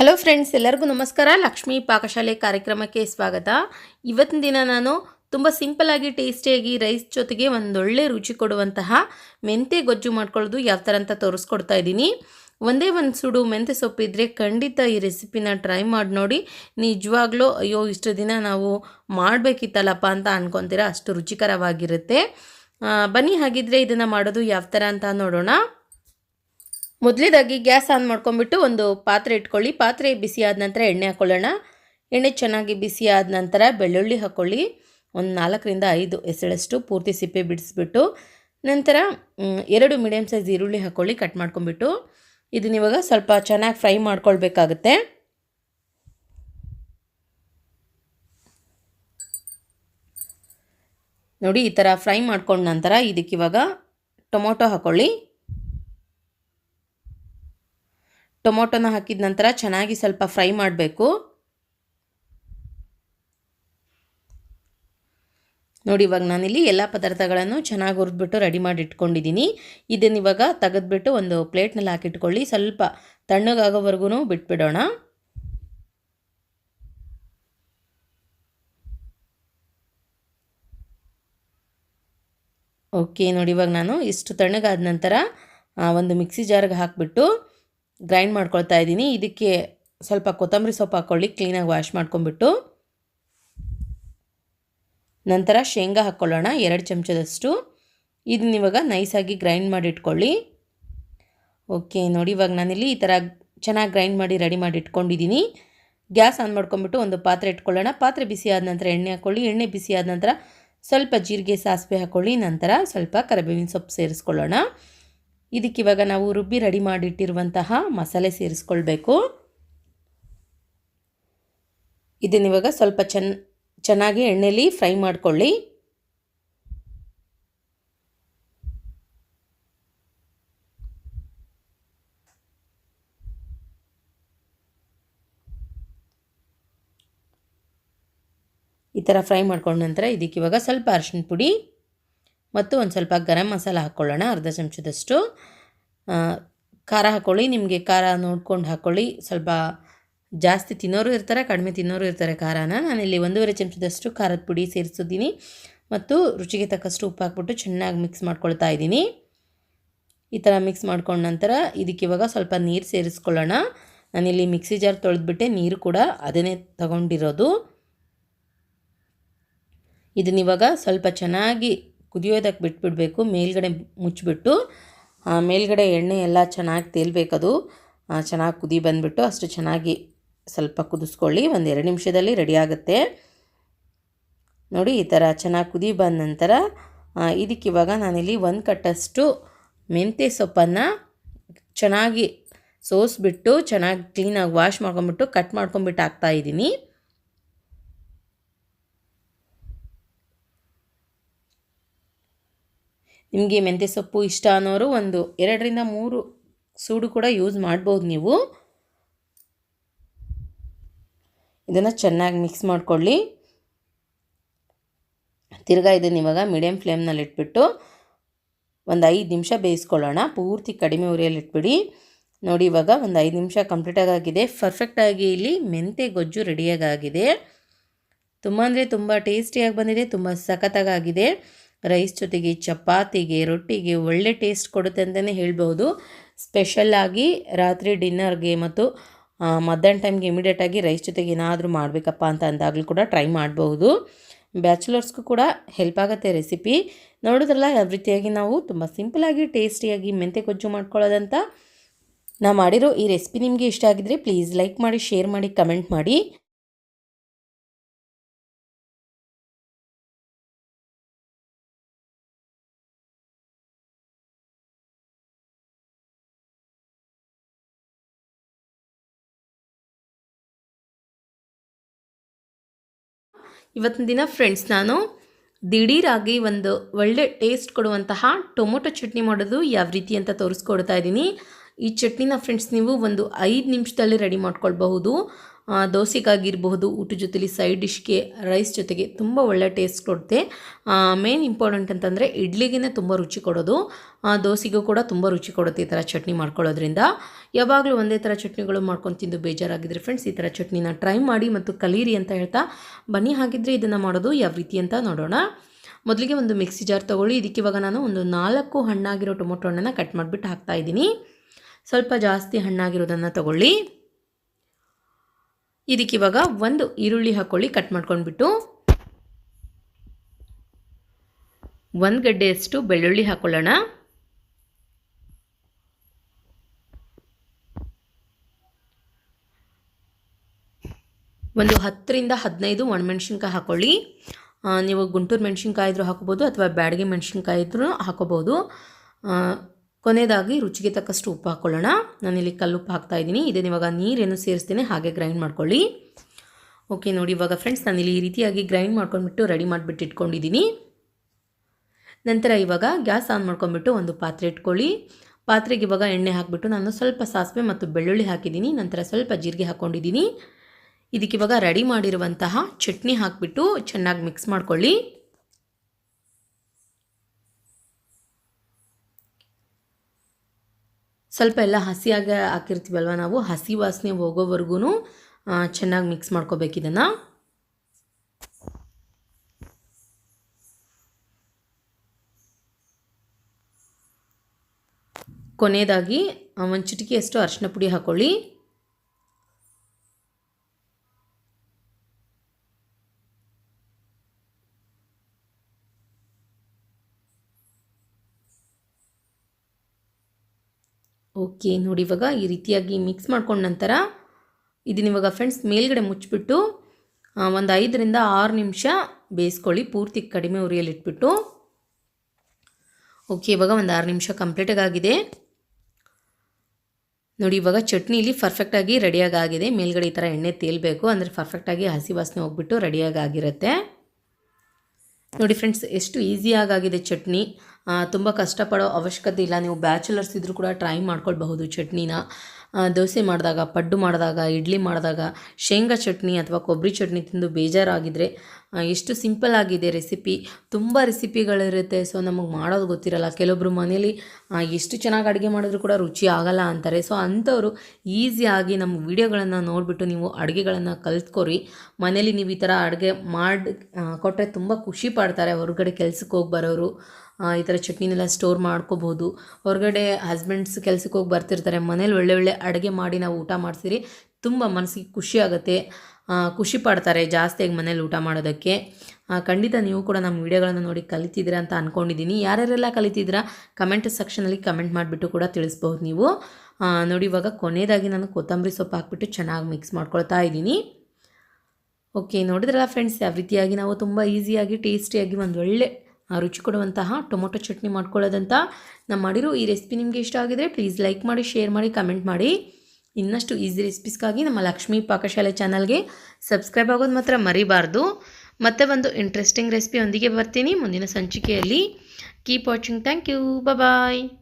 Hello friends ಎಲ್ಲರಿಗೂ ನಮಸ್ಕಾರ. ಲಕ್ಷ್ಮೀ ಪಾಕಶಾಲೆ ಕಾರ್ಯಕ್ರಮಕ್ಕೆ ಸ್ವಾಗತ. ಇವತ್ತಿನ ದಿನ ನಾನು ತುಂಬ ಸಿಂಪಲ್ಲಾಗಿ ಟೇಸ್ಟಿಯಾಗಿ ರೈಸ್ ಜೊತೆಗೆ ಒಂದೊಳ್ಳೆ ರುಚಿ ಕೊಡುವಂತಹ ಮೆಂತೆ ಗೊಜ್ಜು ಮಾಡ್ಕೊಳ್ಳೋದು ಯಾವ ಥರ ಅಂತ ತೋರಿಸ್ಕೊಡ್ತಾ ಇದ್ದೀನಿ. ಒಂದೇ ಒಂದು ಸುಡು ಮೆಂತೆ ಸೊಪ್ಪಿದ್ರೆ ಖಂಡಿತ ಈ ರೆಸಿಪಿನ ಟ್ರೈ ಮಾಡಿ ನೋಡಿ. ನಿಜವಾಗ್ಲೂ ಅಯ್ಯೋ, ಇಷ್ಟು ದಿನ ನಾವು ಮಾಡಬೇಕಿತ್ತಲ್ಲಪ್ಪ ಅಂತ ಅನ್ಕೊತೀರಾ, ಅಷ್ಟು ರುಚಿಕರವಾಗಿರುತ್ತೆ. ಬನ್ನಿ, ಹಾಗಿದ್ರೆ ಇದನ್ನು ಮಾಡೋದು ಯಾವ ಥರ ಅಂತ ನೋಡೋಣ. ಮೊದಲೇದಾಗಿ ಗ್ಯಾಸ್ ಆನ್ ಮಾಡ್ಕೊಂಬಿಟ್ಟು ಒಂದು ಪಾತ್ರೆ ಇಟ್ಕೊಳ್ಳಿ. ಪಾತ್ರೆ ಬಿಸಿ ಆದ ನಂತರ ಎಣ್ಣೆ ಹಾಕ್ಕೊಳ್ಳೋಣ ಎಣ್ಣೆ ಚೆನ್ನಾಗಿ ಬಿಸಿ ಆದ ನಂತರ ಬೆಳ್ಳುಳ್ಳಿ ಹಾಕ್ಕೊಳ್ಳಿ ಒಂದು ನಾಲ್ಕರಿಂದ ಐದು ಎಸಳಷ್ಟು ಪೂರ್ತಿ ಸಿಪ್ಪೆ ಬಿಡಿಸ್ಬಿಟ್ಟು ನಂತರ ಎರಡು ಮೀಡಿಯಮ್ ಸೈಜ್ ಈರುಳ್ಳಿ ಹಾಕ್ಕೊಳ್ಳಿ ಕಟ್ ಮಾಡ್ಕೊಂಬಿಟ್ಟು ಇದನ್ನ ಇವಾಗ ಸ್ವಲ್ಪ ಚೆನ್ನಾಗಿ ಫ್ರೈ ಮಾಡ್ಕೊಳ್ಬೇಕಾಗತ್ತೆ. ನೋಡಿ, ಈ ಥರ ಫ್ರೈ ಮಾಡ್ಕೊಂಡ ನಂತರ ಇದಕ್ಕಿವಾಗ ಟೊಮೊಟೊ ಹಾಕ್ಕೊಳ್ಳಿ ಟೊಮೊಟೊನ ಹಾಕಿದ ನಂತರ ಚೆನ್ನಾಗಿ ಸ್ವಲ್ಪ ಫ್ರೈ ಮಾಡಬೇಕು. ನೋಡಿ, ಇವಾಗ ನಾನಿಲ್ಲಿ ಎಲ್ಲ ಪದಾರ್ಥಗಳನ್ನು ಚೆನ್ನಾಗಿ ಹುರಿದ್ಬಿಟ್ಟು ರೆಡಿ ಮಾಡಿ ಇಟ್ಕೊಂಡಿದ್ದೀನಿ ಇದನ್ನು ಇವಾಗ ತೆಗೆದ್ಬಿಟ್ಟು ಒಂದು ಪ್ಲೇಟ್ನಲ್ಲಿ ಹಾಕಿಟ್ಕೊಳ್ಳಿ. ಸ್ವಲ್ಪ ತಣ್ಣಗಾಗೋವರೆಗೂ ಬಿಟ್ಬಿಡೋಣ. ಓಕೆ, ನೋಡಿ, ಇವಾಗ ನಾನು ಇಷ್ಟು ತಣ್ಣಗಾದ ನಂತರ ಒಂದು ಮಿಕ್ಸಿ ಜಾರ್ಗೆ ಹಾಕಿಬಿಟ್ಟು ಗ್ರೈಂಡ್ ಮಾಡ್ಕೊಳ್ತಾ ಇದ್ದೀನಿ. ಇದಕ್ಕೆ ಸ್ವಲ್ಪ ಕೊತ್ತಂಬರಿ ಸೊಪ್ಪು ಹಾಕ್ಕೊಳ್ಳಿ ಕ್ಲೀನಾಗಿ ವಾಶ್ ಮಾಡ್ಕೊಂಬಿಟ್ಟು ನಂತರ ಶೇಂಗಾ ಹಾಕ್ಕೊಳ್ಳೋಣ ಎರಡು ಚಮಚದಷ್ಟು. ಇದನ್ನ ಇವಾಗ ನೈಸಾಗಿ ಗ್ರೈಂಡ್ ಮಾಡಿ ಇಟ್ಕೊಳ್ಳಿ ಓಕೆ ನೋಡಿ ಇವಾಗ ನಾನಿಲ್ಲಿ ಈ ಥರ ಚೆನ್ನಾಗಿ ಗ್ರೈಂಡ್ ಮಾಡಿ ರೆಡಿ ಮಾಡಿ ಇಟ್ಕೊಂಡಿದ್ದೀನಿ. ಗ್ಯಾಸ್ ಆನ್ ಮಾಡ್ಕೊಂಬಿಟ್ಟು ಒಂದು ಪಾತ್ರೆ ಇಟ್ಕೊಳ್ಳೋಣ. ಪಾತ್ರೆ ಬಿಸಿ ಆದ ನಂತರ ಎಣ್ಣೆ ಹಾಕ್ಕೊಳ್ಳಿ ಎಣ್ಣೆ ಬಿಸಿ ಆದ ನಂತರ ಸ್ವಲ್ಪ ಜೀರಿಗೆ ಸಾಸಿವೆ ಹಾಕ್ಕೊಳ್ಳಿ ನಂತರ ಸ್ವಲ್ಪ ಕರಿಬೇವಿನ ಸೊಪ್ಪು ಸೇರಿಸ್ಕೊಳ್ಳೋಣ. ಇದಕ್ಕಿವಾಗ ನಾವು ರುಬ್ಬಿ ರೆಡಿ ಮಾಡಿಟ್ಟಿರುವಂತಹ ಮಸಾಲೆ ಸೇರಿಸ್ಕೊಳ್ಬೇಕು. ಇದನ್ನಿವಾಗ ಸ್ವಲ್ಪ ಚೆನ್ನ ಚೆನ್ನಾಗಿ ಎಣ್ಣೆಲಿ ಫ್ರೈ ಮಾಡಿಕೊಳ್ಳಿ. ಈ ಥರ ಫ್ರೈ ಮಾಡ್ಕೊಂಡ ನಂತರ ಇದಕ್ಕೆ ಇವಾಗ ಸ್ವಲ್ಪ ಅರಿಶಿನ ಪುಡಿ. ಮತ್ತು ಒಂದು ಸ್ವಲ್ಪ ಗರಂ ಮಸಾಲ ಹಾಕ್ಕೊಳ್ಳೋಣ ಅರ್ಧ ಚಮಚದಷ್ಟು. ಖಾರ ಹಾಕ್ಕೊಳ್ಳಿ ನಿಮಗೆ ಖಾರ ನೋಡ್ಕೊಂಡು ಹಾಕ್ಕೊಳ್ಳಿ ಸ್ವಲ್ಪ ಜಾಸ್ತಿ ತಿನ್ನೋರು ಇರ್ತಾರೆ, ಕಡಿಮೆ ತಿನ್ನೋರು ಇರ್ತಾರೆ ಖಾರನ. ನಾನಿಲ್ಲಿ ಒಂದೂವರೆ ಚಮಚದಷ್ಟು ಖಾರದ ಪುಡಿ ಸೇರಿಸಿದ್ದೀನಿ ಮತ್ತು ರುಚಿಗೆ ತಕ್ಕಷ್ಟು ಉಪ್ಪು ಹಾಕ್ಬಿಟ್ಟು ಚೆನ್ನಾಗಿ ಮಿಕ್ಸ್ ಮಾಡ್ಕೊಳ್ತಾ ಇದ್ದೀನಿ. ಈ ಥರ ಮಿಕ್ಸ್ ಮಾಡ್ಕೊಂಡ ನಂತರ ಇದಕ್ಕೆ ಇವಾಗ ಸ್ವಲ್ಪ ನೀರು ಸೇರಿಸ್ಕೊಳ್ಳೋಣ. ನಾನಿಲ್ಲಿ ಮಿಕ್ಸಿ ಜಾರ್ ತೊಳೆದ್ಬಿಟ್ಟೆ, ನೀರು ಕೂಡ ಅದನ್ನೇ ತಗೊಂಡಿರೋದು. ಇದನ್ನಿವಾಗ ಸ್ವಲ್ಪ ಚೆನ್ನಾಗಿ ಕುದಿಯೋದಕ್ಕೆ ಬಿಟ್ಬಿಡಬೇಕು, ಮೇಲ್ಗಡೆ ಮುಚ್ಚಿಬಿಟ್ಟು ಮೇಲ್ಗಡೆ ಎಣ್ಣೆ ಎಲ್ಲ ಚೆನ್ನಾಗಿ ತೇಲ್ಬೇಕದು. ಚೆನ್ನಾಗಿ ಕುದಿ ಬಂದುಬಿಟ್ಟು ಅಷ್ಟು ಚೆನ್ನಾಗಿ ಸ್ವಲ್ಪ ಕುದಿಸ್ಕೊಳ್ಳಿ, ಒಂದು ಎರಡು ನಿಮಿಷದಲ್ಲಿ ರೆಡಿ ಆಗುತ್ತೆ. ನೋಡಿ, ಈ ಥರ ಚೆನ್ನಾಗಿ ಕುದಿ ಬಂದ ನಂತರ ಇದಕ್ಕೆ ಇದಕ್ಕಿವಾಗ ನಾನಿಲ್ಲಿ ಒಂದು ಕಟ್ಟಷ್ಟು ಮೆಂತ್ಯ ಸೊಪ್ಪನ್ನು ಚೆನ್ನಾಗಿ ಸೋಸ್ಬಿಟ್ಟು, ಚೆನ್ನಾಗಿ ಕ್ಲೀನಾಗಿ ವಾಶ್ ಮಾಡ್ಕೊಂಬಿಟ್ಟು ಕಟ್ ಮಾಡ್ಕೊಂಬಿಟ್ಟು ಹಾಕ್ತಾಯಿದ್ದೀನಿ ನಿಮಗೆ ಮೆಂತ್ಯ ಸೊಪ್ಪು ಇಷ್ಟ ಅನ್ನೋರು ಒಂದು ಎರಡರಿಂದ ಮೂರು ಸೂಡು ಕೂಡ ಯೂಸ್ ಮಾಡ್ಬೋದು ನೀವು. ಇದನ್ನು ಚೆನ್ನಾಗಿ ಮಿಕ್ಸ್ ಮಾಡ್ಕೊಳ್ಳಿ. ತಿರ್ಗಾ ಇದನ್ನು ಇವಾಗ ಮೀಡಿಯಮ್ ಫ್ಲೇಮ್ನಲ್ಲಿ ಇಟ್ಬಿಟ್ಟು ಒಂದು ಐದು ನಿಮಿಷ ಬೇಯಿಸ್ಕೊಳ್ಳೋಣ. ಪೂರ್ತಿ ಕಡಿಮೆ ಉರಿಯಲ್ಲಿ ಇಟ್ಬಿಡಿ. ನೋಡಿ ಇವಾಗ ಒಂದು ಐದು ನಿಮಿಷ ಕಂಪ್ಲೀಟಾಗಿ ಆಗಿದೆ ಪರ್ಫೆಕ್ಟಾಗಿ ಇಲ್ಲಿ ಮೆಂತೆ ಗೊಜ್ಜು ರೆಡಿಯಾಗಿದೆ ತುಂಬ ಅಂದರೆ ತುಂಬ ಟೇಸ್ಟಿಯಾಗಿ ಬಂದಿದೆ, ತುಂಬ ಸಖತ್ತಾಗಿದೆ ರೈಸ್ ಜೊತೆಗೆ ಚಪಾತಿಗೆ, ರೊಟ್ಟಿಗೆ ಒಳ್ಳೆ ಟೇಸ್ಟ್ ಕೊಡುತ್ತೆ ಅಂತಲೇ ಹೇಳ್ಬೋದು. ಸ್ಪೆಷಲ್ಲಾಗಿ ರಾತ್ರಿ ಡಿನ್ನರ್ಗೆ ಮತ್ತು ಮಧ್ಯಾಹ್ನ ಟೈಮ್ಗೆ ಇಮಿಡಿಯೇಟಾಗಿ ರೈಸ್ ಜೊತೆಗೆ ಏನಾದರೂ ಮಾಡಬೇಕಪ್ಪ ಅಂತ ಅಂದಾಗಲೂ ಕೂಡ ಟ್ರೈ ಮಾಡಬಹುದು ಬ್ಯಾಚುಲರ್ಸ್ಗೂ ಕೂಡ ಹೆಲ್ಪ್ ಆಗುತ್ತೆ ರೆಸಿಪಿ ನೋಡಿದ್ರಲ್ಲ, ಯಾವ ರೀತಿಯಾಗಿ ನಾವು ತುಂಬ ಸಿಂಪಲಾಗಿ ಟೇಸ್ಟಿಯಾಗಿ ಮೆಂತೆ ಗೊಜ್ಜು ಮಾಡ್ಕೊಳ್ಳೋದಂತ. ನಾ ಮಾಡಿರೋ ಈ ರೆಸಿಪಿ ನಿಮಗೆ ಇಷ್ಟ ಆಗಿದ್ರೆ ಪ್ಲೀಸ್ ಲೈಕ್ ಮಾಡಿ ಶೇರ್ ಮಾಡಿ ಕಮೆಂಟ್ ಮಾಡಿ. ಇವತ್ತಿನ ದಿನ ಫ್ರೆಂಡ್ಸ್ ನಾನು ದಿಢೀರಾಗಿ ಒಂದು ಒಳ್ಳೆ ಟೇಸ್ಟ್ ಕೊಡುವಂತಹ ಟೊಮೊಟೊ ಚಟ್ನಿ ಮಾಡೋದು ಯಾವ ರೀತಿ ಅಂತ ತೋರಿಸ್ಕೊಡ್ತಾ ಇದ್ದೀನಿ. ಈ ಚಟ್ನಿನ ಫ್ರೆಂಡ್ಸ್ ನೀವು ಒಂದು ಐದು ನಿಮಿಷದಲ್ಲಿ ರೆಡಿ ಮಾಡ್ಕೊಳ್ಬಹುದು. ದೋಸೆಗಾಗಿರ್ಬಹುದು ಊಟ ಜೊತೆಲಿ ಸೈಡ್ ಡಿಶ್ಗೆ ರೈಸ್ ಜೊತೆಗೆ ತುಂಬ ಒಳ್ಳೆ ಟೇಸ್ಟ್ ಕೊಡುತ್ತೆ. ಮೇನ್ ಇಂಪಾರ್ಟೆಂಟ್ ಅಂತಂದರೆ ಇಡ್ಲಿಗೇ ತುಂಬ ರುಚಿ ಕೊಡೋದು. ದೋಸೆಗೂ ಕೂಡ ತುಂಬ ರುಚಿ ಕೊಡುತ್ತೆ ಈ ಥರ ಚಟ್ನಿ ಮಾಡ್ಕೊಳ್ಳೋದ್ರಿಂದ. ಯಾವಾಗಲೂ ಒಂದೇ ಥರ ಚಟ್ನಿಗಳು ಮಾಡ್ಕೊಂಡು ತಿಂದು ಬೇಜಾರಾಗಿದ್ರೆ ಫ್ರೆಂಡ್ಸ್ ಈ ಥರ ಚಟ್ನಿನ ಟ್ರೈ ಮಾಡಿ ಮತ್ತು ಕಲೀರಿ ಅಂತ ಹೇಳ್ತಾ ಬನ್ನಿ. ಹಾಗಿದ್ರೆ ಇದನ್ನು ಮಾಡೋದು ಯಾವ ರೀತಿ ಅಂತ ನೋಡೋಣ. ಮೊದಲಿಗೆ ಒಂದು ಮಿಕ್ಸಿ ಜಾರ್ ತೊಗೊಳ್ಳಿ. ಇದಕ್ಕೆ ಇವಾಗ ನಾನು ಒಂದು ನಾಲ್ಕು ಹಣ್ಣಾಗಿರೋ ಟೊಮೊಟೊ ಹಣ್ಣನ್ನು ಕಟ್ ಮಾಡಿಬಿಟ್ಟು ಹಾಕ್ತಾ ಇದ್ದೀನಿ. ಸ್ವಲ್ಪ ಜಾಸ್ತಿ ಹಣ್ಣಾಗಿರೋದನ್ನು ತಗೊಳ್ಳಿ. ಇದಕ್ಕೆ ಇವಾಗ ಒಂದು ಈರುಳ್ಳಿ ಹಾಕ್ಕೊಳ್ಳಿ ಕಟ್ ಮಾಡ್ಕೊಂಡ್ಬಿಟ್ಟು. ಒಂದು ಗಡ್ಡೆಯಷ್ಟು ಬೆಳ್ಳುಳ್ಳಿ ಹಾಕ್ಕೊಳ್ಳೋಣ ಒಂದು ಹತ್ತರಿಂದ ಹದಿನೈದು ಒಣಮೆಣ್ಸಿನ್ಕಾಯಿ ಹಾಕ್ಕೊಳ್ಳಿ ನೀವು ಗುಂಟೂರು ಮೆಣಸಿನ್ಕಾಯಿ ಇದ್ರೂ ಹಾಕೋಬೋದು ಅಥವಾ ಬ್ಯಾಡಗಿ ಮೆಣಸಿನ್ಕಾಯಿ ಇದ್ರೂ ಹಾಕೋಬೋದು. ಕೊನೆಯದಾಗಿ ರುಚಿಗೆ ತಕ್ಕಷ್ಟು ಉಪ್ಪು ಹಾಕ್ಕೊಳ್ಳೋಣ ನಾನಿಲ್ಲಿ ಕಲ್ಲುಪ್ಪು ಹಾಕ್ತಾ ಇದ್ದೀನಿ. ಇದನ್ನು ಇವಾಗ ನೀರೇನು ಸೇರಿಸ್ತೇನೆ, ಹಾಗೆ ಗ್ರೈಂಡ್ ಮಾಡ್ಕೊಳ್ಳಿ. ಓಕೆ ನೋಡಿ ಇವಾಗ ಫ್ರೆಂಡ್ಸ್ ನಾನಿಲ್ಲಿ ಈ ರೀತಿಯಾಗಿ ಗ್ರೈಂಡ್ ಮಾಡ್ಕೊಂಡ್ಬಿಟ್ಟು ರೆಡಿ ಮಾಡಿಬಿಟ್ಟು ಇಟ್ಕೊಂಡಿದ್ದೀನಿ. ನಂತರ ಇವಾಗ ಗ್ಯಾಸ್ ಆನ್ ಮಾಡ್ಕೊಂಡ್ಬಿಟ್ಟು ಒಂದು ಪಾತ್ರೆ ಇಟ್ಕೊಳ್ಳಿ. ಪಾತ್ರೆಗೆ ಇವಾಗ ಎಣ್ಣೆ ಹಾಕಿಬಿಟ್ಟು ನಾನು ಸ್ವಲ್ಪ ಸಾಸಿವೆ ಮತ್ತು ಬೆಳ್ಳುಳ್ಳಿ ಹಾಕಿದ್ದೀನಿ. ನಂತರ ಸ್ವಲ್ಪ ಜೀರಿಗೆ ಹಾಕ್ಕೊಂಡಿದ್ದೀನಿ ಇದಕ್ಕೆ ಇವಾಗ ರೆಡಿ ಮಾಡಿರುವಂತಹ ಚಟ್ನಿ ಹಾಕಿಬಿಟ್ಟು ಚೆನ್ನಾಗಿ ಮಿಕ್ಸ್ ಮಾಡ್ಕೊಳ್ಳಿ. ಸ್ವಲ್ಪ ಎಲ್ಲ ಹಸಿಯಾಗಿ ಹಾಕಿರ್ತೀವಲ್ವ ನಾವು? ಹಸಿ ವಾಸನೆ ಹೋಗೋವರೆಗೂ ಚೆನ್ನಾಗಿ ಮಿಕ್ಸ್ ಮಾಡ್ಕೋಬೇಕು ಇದನ್ನು. ಕೊನೆಯದಾಗಿ ಒಂದು ಚಿಟಿಕೆಯಷ್ಟು ಅರಿಶಿನ ಪುಡಿ ಹಾಕ್ಕೊಳ್ಳಿ ಓಕೆ, ನೋಡಿ ಇವಾಗ ಈ ರೀತಿಯಾಗಿ ಮಿಕ್ಸ್ ಮಾಡ್ಕೊಂಡ ನಂತರ ಇದನ್ನ ಇವಾಗ ಫ್ರೆಂಡ್ಸ್ ಮೇಲ್ಗಡೆ ಮುಚ್ಚಿಬಿಟ್ಟು ಒಂದು ಐದರಿಂದ ಆರು ನಿಮಿಷ ಬೇಯಿಸ್ಕೊಳ್ಳಿ. ಪೂರ್ತಿ ಕಡಿಮೆ ಉರಿಯಲ್ಲಿಟ್ಬಿಟ್ಟು ಓಕೆ, ಇವಾಗ ಒಂದು ಆರು ನಿಮಿಷ ಕಂಪ್ಲೀಟಾಗಿ ಆಗಿದೆ ನೋಡಿ ಇವಾಗ ಚಟ್ನಿಲಿ ಪರ್ಫೆಕ್ಟಾಗಿ ರೆಡಿಯಾಗಿ ಆಗಿದೆ. ಮೇಲ್ಗಡೆ ಈ ಥರ ಎಣ್ಣೆ ತೇಲ್ಬೇಕು, ಅಂದರೆ ಪರ್ಫೆಕ್ಟಾಗಿ ಹಸಿ ವಾಸನೆ ಹೋಗ್ಬಿಟ್ಟು ರೆಡಿಯಾಗಿ ಆಗಿರುತ್ತೆ. ನೋಡಿ ಫ್ರೆಂಡ್ಸ್ ಎಷ್ಟು ಈಸಿಯಾಗಿ ಆಗಿದೆ ಚಟ್ನಿ. ತುಂಬ ಕಷ್ಟಪಡೋ ಅವಶ್ಯಕತೆ ಇಲ್ಲ. ನೀವು ಬ್ಯಾಚುಲರ್ಸ್ ಇದ್ದರೂ ಕೂಡ ಟ್ರೈ ಮಾಡ್ಕೊಳ್ಬಹುದು ಚಟ್ನಿನ. ದೋಸೆ ಮಾಡಿದಾಗ, ಪಡ್ಡು ಮಾಡಿದಾಗ, ಇಡ್ಲಿ ಮಾಡಿದಾಗ, ಶೇಂಗಾ ಚಟ್ನಿ ಅಥವಾ ಕೊಬ್ಬರಿ ಚಟ್ನಿ ತಿಂದು ಬೇಜಾರಾಗಿದ್ದರೆ ಎಷ್ಟು ಸಿಂಪಲ್ ಆಗಿದೆ ರೆಸಿಪಿ. ತುಂಬ ರೆಸಿಪಿಗಳಿರುತ್ತೆ. ಸೊ, ನಮಗೆ ಮಾಡೋದು ಗೊತ್ತಿರಲ್ಲ. ಕೆಲವೊಬ್ರು ಮನೇಲಿ ಎಷ್ಟು ಚೆನ್ನಾಗಿ ಅಡುಗೆ ಮಾಡಿದ್ರು ಕೂಡ ರುಚಿ ಆಗಲ್ಲ ಅಂತಾರೆ. ಸೊ, ಅಂಥವರು ಈಸಿಯಾಗಿ ನಮ್ಮ ವಿಡಿಯೋಗಳನ್ನು ನೋಡಿಬಿಟ್ಟು ನೀವು ಅಡುಗೆಗಳನ್ನು ಕಲ್ತ್ಕೊರಿ. ಮನೇಲಿ ನೀವು ಈ ಥರ ಅಡುಗೆ ಮಾಡಿ ಕೊಟ್ಟರೆ ತುಂಬ ಖುಷಿ ಪಡ್ತಾರೆ. ಹೊರಗಡೆ ಕೆಲ್ಸಕ್ಕೆ ಹೋಗಿ ಬರೋರು. ಈ ಥರ ಚಟ್ನಿನೆಲ್ಲ ಸ್ಟೋರ್ ಮಾಡ್ಕೋಬೋದು ಹೊರಗಡೆ ಹಸ್ಬೆಂಡ್ಸ್ ಕೆಲಸಕ್ಕೆ ಹೋಗಿ ಬರ್ತಿರ್ತಾರೆ. ಮನೇಲಿ ಒಳ್ಳೆ ಒಳ್ಳೆ ಅಡುಗೆ ಮಾಡಿ ನಾವು ಊಟ ಮಾಡ್ತೀರಿ ತುಂಬ ಮನಸ್ಸಿಗೆ ಖುಷಿ ಆಗುತ್ತೆ. ಖುಷಿ ಪಡ್ತಾರೆ ಜಾಸ್ತಿಯಾಗಿ ಮನೇಲಿ ಊಟ ಮಾಡೋದಕ್ಕೆ. ಖಂಡಿತ ನೀವು ಕೂಡ ನಮ್ಮ ವೀಡಿಯೋಗಳನ್ನು ನೋಡಿ ಕಲಿತಿದ್ದೀರಾ ಅಂತ ಅಂದ್ಕೊಂಡಿದ್ದೀನಿ ಯಾರ್ಯಾರೆಲ್ಲ ಕಲಿತಿದ್ದೀರಾ ಕಮೆಂಟ್ ಸೆಕ್ಷನಲ್ಲಿ ಕಮೆಂಟ್ ಮಾಡಿಬಿಟ್ಟು ಕೂಡ ತಿಳಿಸ್ಬೋದು ನೀವು. ನೋಡಿ ಇವಾಗ ಕೊನೆಯದಾಗಿ ನಾನು ಕೊತ್ತಂಬರಿ ಸೊಪ್ಪು ಹಾಕ್ಬಿಟ್ಟು ಚೆನ್ನಾಗಿ ಮಿಕ್ಸ್ ಮಾಡ್ಕೊಳ್ತಾ ಇದ್ದೀನಿ. ಓಕೆ ನೋಡಿದ್ರಲ್ಲ ಫ್ರೆಂಡ್ಸ್ ಯಾವ ರೀತಿಯಾಗಿ ನಾವು ತುಂಬ ಈಸಿಯಾಗಿ ಟೇಸ್ಟಿಯಾಗಿ ಒಂದು ಒಳ್ಳೆ ರುಚಿ ಕೊಡುವಂತಹ ಟೊಮೊಟೊ ಚಟ್ನಿ ಮಾಡ್ಕೊಳ್ಳೋದಂತ ನಾನು ಮಾಡಿರೋ ಈ ರೆಸಿಪಿ ನಿಮಗೆ ಇಷ್ಟ ಆಗಿದ್ರೆ ಪ್ಲೀಸ್ ಲೈಕ್ ಮಾಡಿ ಶೇರ್ ಮಾಡಿ ಕಮೆಂಟ್ ಮಾಡಿ. ಇನ್ನಷ್ಟು ಈಸಿ ರೆಸಿಪೀಸ್ಗಾಗಿ ನಮ್ಮ ಲಕ್ಷ್ಮಿ ಪಾಕಶಾಲೆ ಚಾನಲ್ಗೆ ಸಬ್ಸ್ಕ್ರೈಬ್ ಆಗೋದು ಮಾತ್ರ ಮರಿಬಾರ್ದು. ಮತ್ತೆ ಒಂದು ಇಂಟ್ರೆಸ್ಟಿಂಗ್ ರೆಸಿಪಿಯೊಂದಿಗೆ ಬರ್ತೀನಿ. ಮುಂದಿನ ಸಂಚಿಕೆಯಲ್ಲಿ. Keep watching thank you bye